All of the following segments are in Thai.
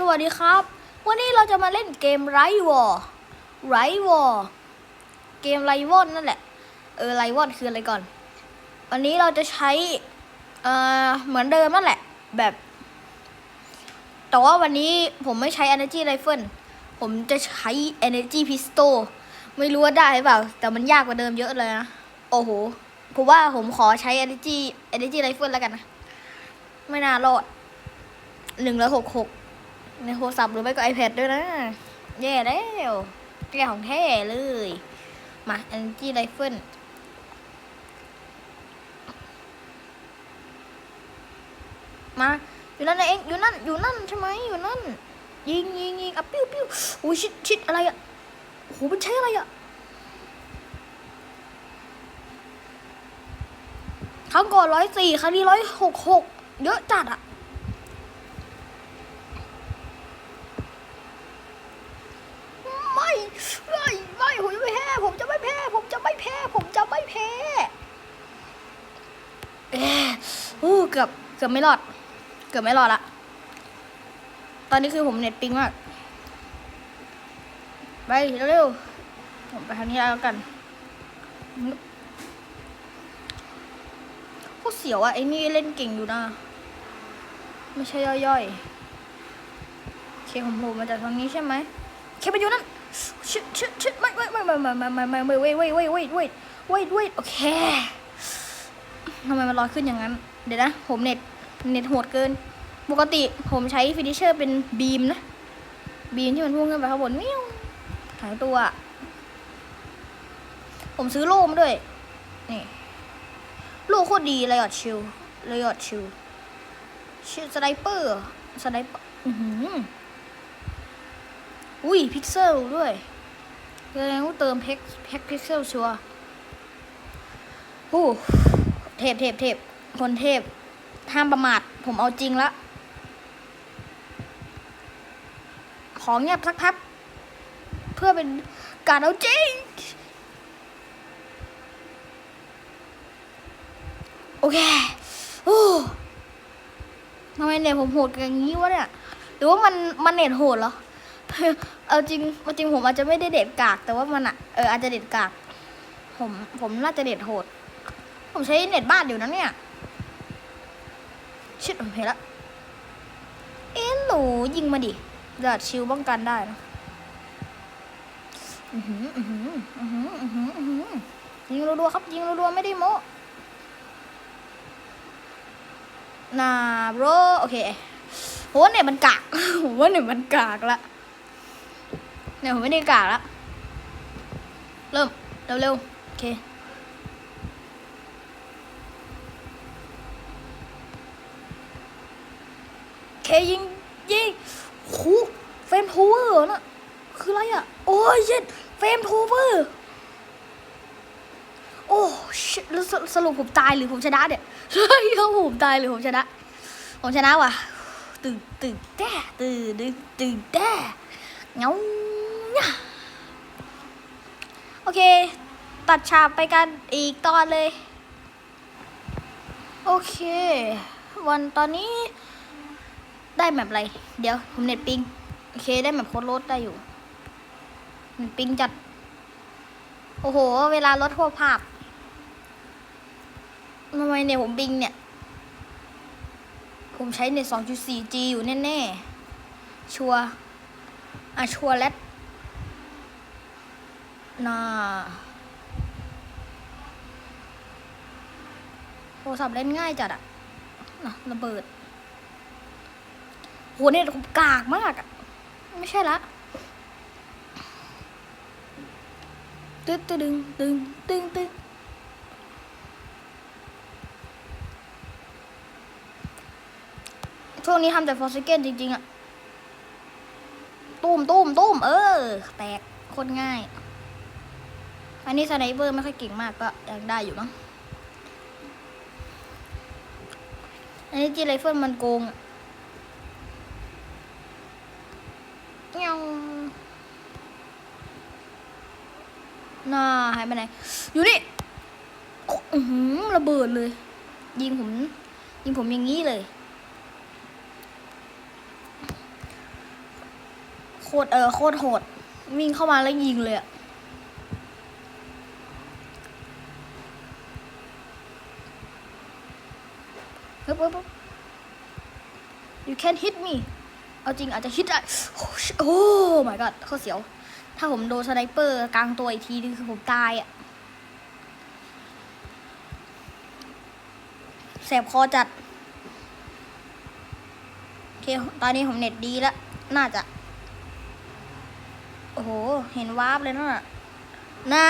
สวัสดีครับ วันนี้เราจะมาเล่นเกมไรวอร์ไรวอร์เกมไรวอนนั่นแหละ เออไรวอนคืออะไรก่อน วันนี้เราจะใช้ เอ่อ เหมือนเดิมนั่นแหละ แบบ แต่ว่าวันนี้ผมไม่ใช้ Energy Rifle ผมจะใช้ Energy Pistol ไม่รู้ว่าได้หรือเปล่า แต่มันยากกว่าเดิมเยอะเลยนะ โอ้โห ผมว่าผมขอใช้ Energy Energy Rifle แล้วกันนะ ไม่น่ารอดหนึ่งร้อยหกหก ในโทรศัพท์หรือไม่ก็ iPad ด้วยนะ แย่แล้วแย่ของแท้เลย มา Energy Rifle มาอยู่นั่นนะเองอยู่นั่นอยู่นั่นใช่ไหมอยู่นั่น ยิงยิงยิงอะปิ้วปิ้วโอ้ยชิดชิดอะไรอะโหมันใช้อะไรอะครั้งก่อนร้อยสี่ครั้งนี้ร้อยหกหกเยอะจัดอะ ไม่ไม่ไม่ผมจะไม่แพ้ผมจะไม่แพ้ผมจะไม่แพ้ผมจะไม่แพ้เอ๊ะอู้เกือบเกือบไม่รอด เกือบไม่รอดละตอนนี้คือผมเน็ตปิงมาก ไปเร็วๆผมไปทางนี้แล้วกันพวกเสียวอะไอ้นี่เล่นเก่งอยู่นะ ไม่ใช่ย่อยๆ โอเคผมโผล่มาจากทางนี้ใช่ไหมเคไปอยู่นั่น ชิดชิดชิดไม่ไม่ไม่ไม่ไม่ไม่ไม่ไม่ไม่เว้ยเว้ยเว้ยเว้ยเว้ยเว้ยเว้ยโอเคทำไมมันลอยขึ้นอย่างนั้น เดี๋ยวนะ ผมเน็ต เน็ตโหดเกิน ปกติผมใช้ฟินิชเชอร์เป็นบีมนะ บีมที่มันพุ่งขึ้นไปข้างบนมิ้วหายตัว ผมซื้อโล่มาด้วย นี่ โล่โคตรดีเลยอดชิลเลยอดชิลชิลสไนเปอร์สไนเปอร์อือหือ อุ้ยพิกเซลด้วยแสดงว่าเติมเพ็กเพ็กพิกเซลชัวร์โอ้เทพเทพเทพคนเทพห้ามประมาทผมเอาจริงละ ของเงียบสักพักเพื่อเป็นการเอาจริง โอเคโอ้ทำไมเน็ตผมโหดอย่างนี้วะเนี่ย หรือว่ามันมันเน็ตโหดเหรอ เอาจริงเอาจริงผมอาจจะไม่ได้เด็ดกาก แต่ว่ามันอะเอออาจจะเด็ดกาก ผมผมน่าจะเด็ดโหด ผมใช้เน็ตบ้านอยู่นะเนี่ย ชิดผมเห็นละ เอ๊ะหนูยิงมาดิดาดชิวป้องกันได้นะอือหืออือหืออือหืออือหืออือหือยิงรัวๆครับ ยิงรัวๆไม่ได้โมนาโรโอเคโหเนี่ยมันกากผมว่าเนี่ยมันกากละ เนี่ยผมไม่ได้กากละเริ่ม เร็วๆ โอเคเคยิงยิงหูเฟมโทเวอร์น่ะคืออะไรอะ โอ้ยเช็ดเฟมโทเวอร์โอ้ชิแล้วสรุปผมตายหรือผมชนะเนี่ยใช่ครับผมตายหรือผมชนะ ผมชนะว่ะ ตื่นตื่นแต้ตื่นตื่นตื่นแต้เงาเนี่ย โอเค ตัดฉากไปกันอีกตอนเลย โอเค วันตอนนี้ได้แบบอะไร เดี๋ยว ผมเน็ตปิง โอเค ได้แบบโคตรลดได้อยู่เน็ตปิงจัด โอ้โห เวลาลดทั่วภาพทำไมเนี่ยผมปิงเนี่ย ผมใช้เน็ต 2.4G อยู่แน่ ๆ ชัวร์อะชัวร์แล้ว น่าโทรศัพท์เล่นง่ายจัดอะนะระเบิดโหเนี่ยกากมากอะไม่ใช่ละตึ๊ดตึ๊ดึงตึงตึงตึงช่วงนี้ทำแต่ฟอร์ซิเกนจริงๆอะตุ้มตุ้มตุ้มเออ แตกโคตรง่าย อันนี้สไนเปอร์ไม่ค่อยเก่งมากก็ยังได้อยู่มั้ง อันนี้จีไรเฟิลมันโกงอะเงาน่าหายไปไหน อยู่นี่โอ้อื้อหือระเบิดเลย ยิงผม ยิงผมอย่างนี้เลย โคตรเออโคตรโหด วิ่งเข้ามาแล้วยิงเลยอะ บปึ๊บ you can hit me เอาจริงอาจจะฮิตอะโอ้โอ้ my god เขาเสียว ถ้าผมโดนสไนเปอร์กลางตัวอีกทีนึงคือผมตายอะแสบคอจัด โอเค ตอนนี้ผมเน็ตดีแล้ว น่าจะ โอ้โห เห็นวาร์ปเลยนะน่า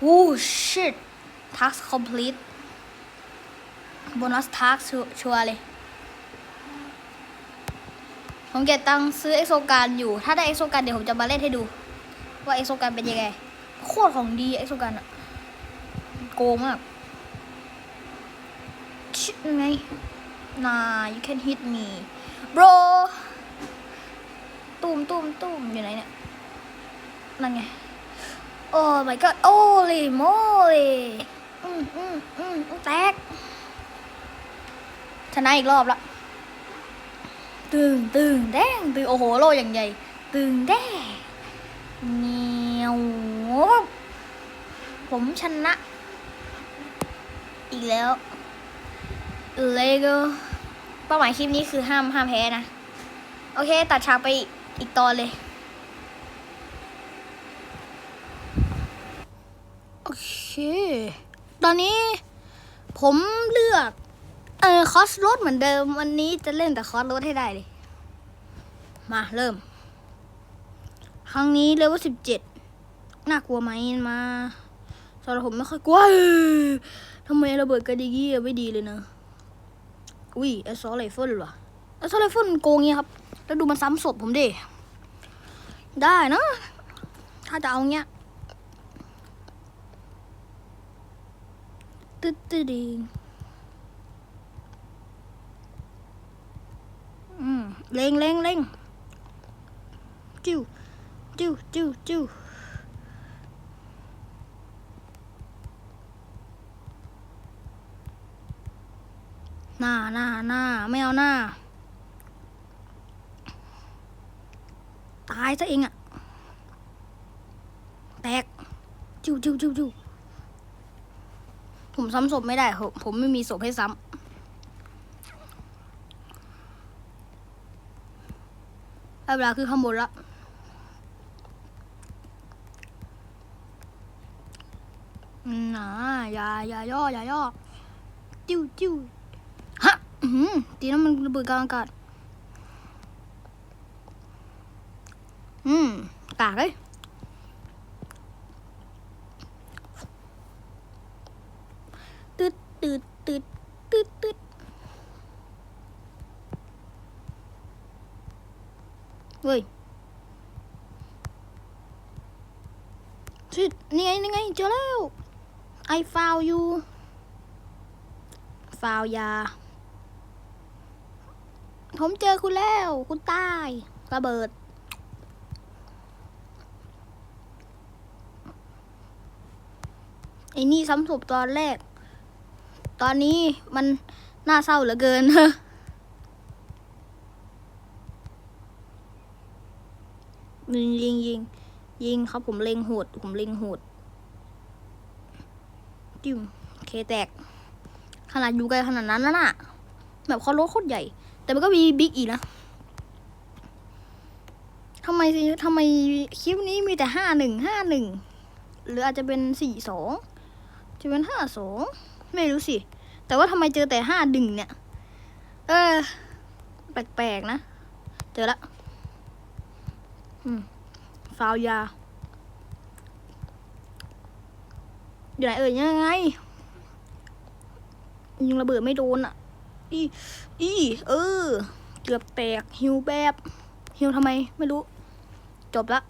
โอ้ shit task complete โบนัส task ชัวร์เลย ผมเก็บตังค์ซื้อเอ็กโซการอยู่ ถ้าได้เอ็กโซการเดี๋ยวผมจะมาเล่นให้ดู ว่าเอ็กโซการเป็นยังไง โคตรของดีเอ็กโซการอะโกงมากชิดไง nah you can hit me bro ตุ้มตุ้มตุ้มอยู่ไหนเนี่ย นั่นไง โอ้ my god โอ้ลิโมลิอืมอืมอืมแตก ชนะอีกรอบละ ตึงตึงแดงตึงโอ้โหโลอย่างใหญ่ ตึงแดงเงี้ยวผมชนะ อีกแล้ว เลโก้เป้าหมายคลิปนี้คือห้ามห้ามแพ้นะ โอเค ตัดฉากไปอีกตอนเลย โอเค ตอนนี้ผมเลือก เออคอสรถเหมือนเดิม วันนี้จะเล่นแต่คอสรถให้ได้เลย มาเริ่ม ครั้งนี้เลเวลสิบเจ็ดน่ากลัวไหมมาสำหรับผมไม่ค่อยกลัวทำไมระเบิดกระดิกี้ไม่ดีเลยนะอุ้ยไอสซอลไรเฟิลว่ะไอสซอลไรเฟิลโกงเงี้ยครับ แล้วดูมันซ้ำศพผมดิ ได้นะ ถ้าจะเอาเงี้ย ตึ๊ดตึ๊ดดีอืมเล็งเล็งเล็งจิ้วจิ้วจิ้วจิ้วหน้าหน้าหน้าไม่เอาหน้า ตายซะเองอะแตกจิ้วจิ้วจิ้วจิ้ว ผมซ้ำศพไม่ได้ผมผมไม่มีศพให้ซ้ำได้เวลาคือข้างบนละน่าอย่าอย่าย่ออย่าย่อจิ้วจิ้วฮะตีน้ำมันระเบิดกลางอากาศอืมกากเลย ตึ๊ด ตึ๊ดตึ๊ดตึ๊ดเฮ้ยชิดนี่ไงนี่ไงเจอแล้ว I found you found ยา ผมเจอคุณแล้ว คุณตายระเบิด ไอ้นี่ซ้ำศพตอนแรก ตอนนี้มันน่าเศร้าเหลือเกิน ยิงยิงยิงยิงครับผมเล็งโหด ผมเล็งโหดจิ้มเคแตก ขนาดอยู่ไกลขนาดนั้นน่ะ แบบเขารถโคตรใหญ่ แต่มันก็มีบิ๊กอีกนะทำไมสิทำไมคลิปนี้มีแต่ห้าหนึ่งห้าหนึ่งหรืออาจจะเป็นสี่สองจะเป็นห้าสอง ไม่รู้สิ แต่ว่าทำไมเจอแต่ห้าดึงเนี่ย เออ แปลกๆนะ เจอละอืมฟาวยา อยู่ไหนเอ่ยยังไง ยิงระเบิดไม่โดนอะ อีอีเออ เกือบแตกหิวแบบหิวทำไมไม่รู้ จบละ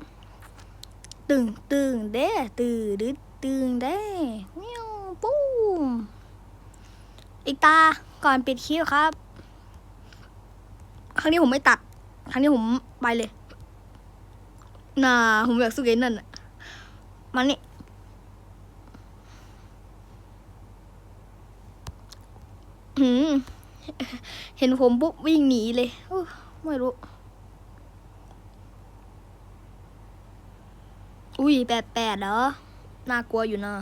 ตึงตึงเด้ตื่นดึดตึงเด้เมียว อีกตาก่อนปิดคลิปครับ ครั้งนี้ผมไม่ตัด ครั้งนี้ผมไปเลยน่าผมอยากสู้เกนนั่นอะมานี่เห็นผมปุ๊บวิ่งหนีเลยไม่รู้ อุ้ยแปดแปดเหรอ น่ากลัวอยู่นะ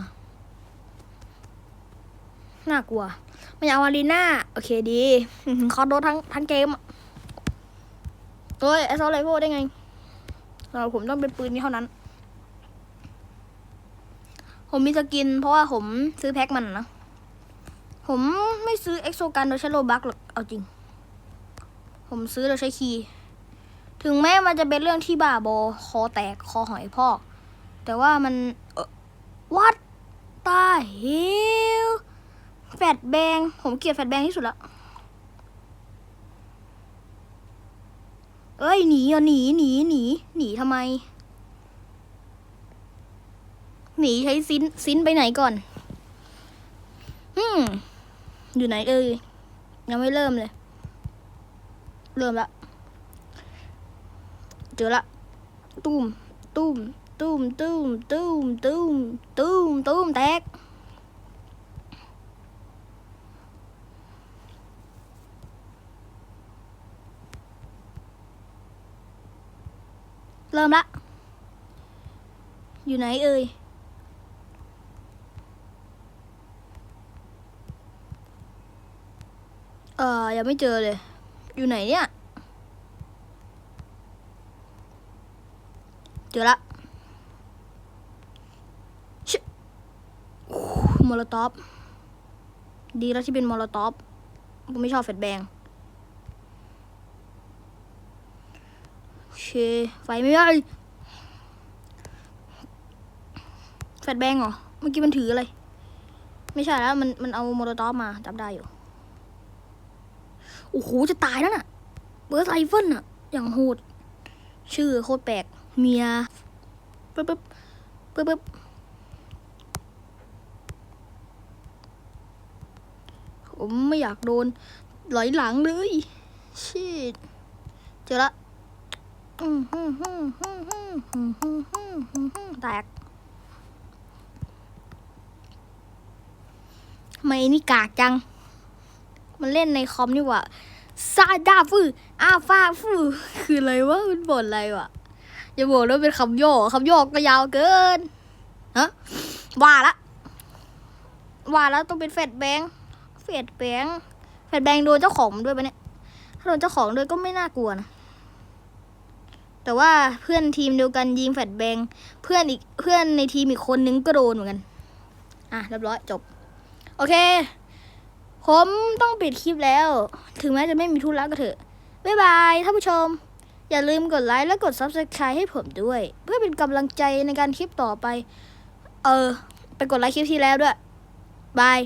น่ากลัว ไม่เอาอารีนาโอเคดีเขาโดนทั้งทั้งเกมอะเฮ้ยไอซอลไรโวได้ไง เราผมต้องเป็นปืนนี้เท่านั้น ผมมีสกิน เพราะว่าผมซื้อแพ็คมันนะ ผมไม่ซื้อเอ็กโซกันโดยใช้โลบักหรอก เอาจริง ผมซื้อโดยใช้คีย์ถึงแม้มันจะเป็นเรื่องที่บ้าบอ คอแตก คอหอยพอก แต่ว่ามันเอ่อวัดตาเฮล แฟดแบง ผมเกลียดแฟดแบงที่สุดละเอ้ยหนีอะหนีหนีหนีหนีทำไม หนีใช้ซินซินไปไหนก่อน อืมอยู่ไหนเอ่ยยังไม่เริ่มเลย เริ่มละเจอละตุ้มตุ้มตุ้มตุ้มตุ้มตุ้มตุ้มตุ้มแตก เริ่มละ อยู่ไหนเอ่ย เออยังไม่เจอเลย อยู่ไหนเนี่ย เจอละชิโอ้โหมอลตอฟดีแล้วที่เป็นมอลตอฟผมไม่ชอบเฟดแบงโอเค ไฟไม่ได้แฟดแบงเหรอ เมื่อกี้มันถืออะไร ไม่ใช่แล้ว มันมันเอาโมอลตอฟมาจำได้อยู่ โอ้โห จะตายแล้วน่ะ เบิร์ดไรเฟิลน่ะ อย่างโหด ชื่อโคตรแปลก เมียปึ๊บปึ๊บปึ๊บปึ๊บผมไม่อยากโดนไหลหลังเลยชิดเจอละ แตกทำไมนี่กากจัง มันเล่นในคอมนี่ว่าซาดาฟืออาฟาฟือคืออะไรวะมันบ่นอะไรวะอย่าบอกว่าเป็นคำย่อคำย่อก็ยาวเกินฮะว่าละว่าแล้วต้องเป็นแฟดแบงค์แฟดแบงค์แฟดแบงโดนเจ้าของด้วยปะเนี่ย ถ้าโดนเจ้าของด้วยก็ไม่น่ากลัวนะ แต่ว่าเพื่อนทีมเดียวกันยิงแฟดแบง เพื่อนอีกเพื่อนในทีมอีกคนนึงก็โดนเหมือนกัน อะเรียบร้อยจบ โอเค ผมต้องปิดคลิปแล้ว ถึงแม้จะไม่มีธุระก็เถอะ บ๊ายบายท่านผู้ชม อย่าลืมกดไลค์และกด Subscribe ให้ผมด้วย เพื่อเป็นกำลังใจในการคลิปต่อไป เออ ไปกดไลค์คลิปที่แล้วด้วยบาย